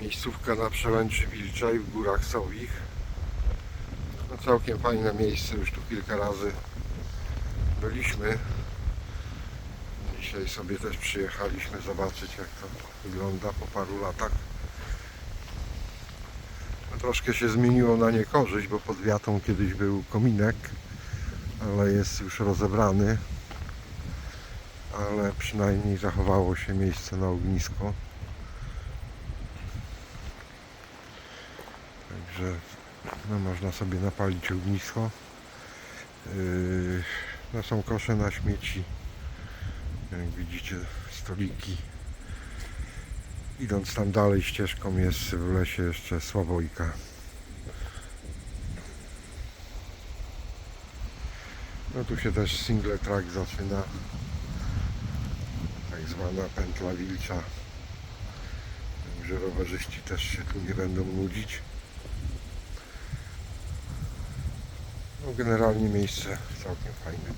Miejscówka na Przełęczy Wilczej w Górach Sowich. No całkiem fajne miejsce, już tu kilka razy byliśmy. Dzisiaj sobie też przyjechaliśmy zobaczyć jak to wygląda po paru latach. No, troszkę się zmieniło na niekorzyść, bo pod wiatą kiedyś był kominek, ale jest już rozebrany. Ale przynajmniej zachowało się miejsce na ognisko. Także no, można sobie napalić ognisko. Yy, no, są kosze na śmieci. Jak widzicie, stoliki. Idąc tam dalej ścieżką jest w lesie jeszcze sławojka. No tu się też single track zaczyna. Tak zwana pętla wilcza. Także rowerzyści też się tu nie będą nudzić. No generalnie miejsce całkiem fajne.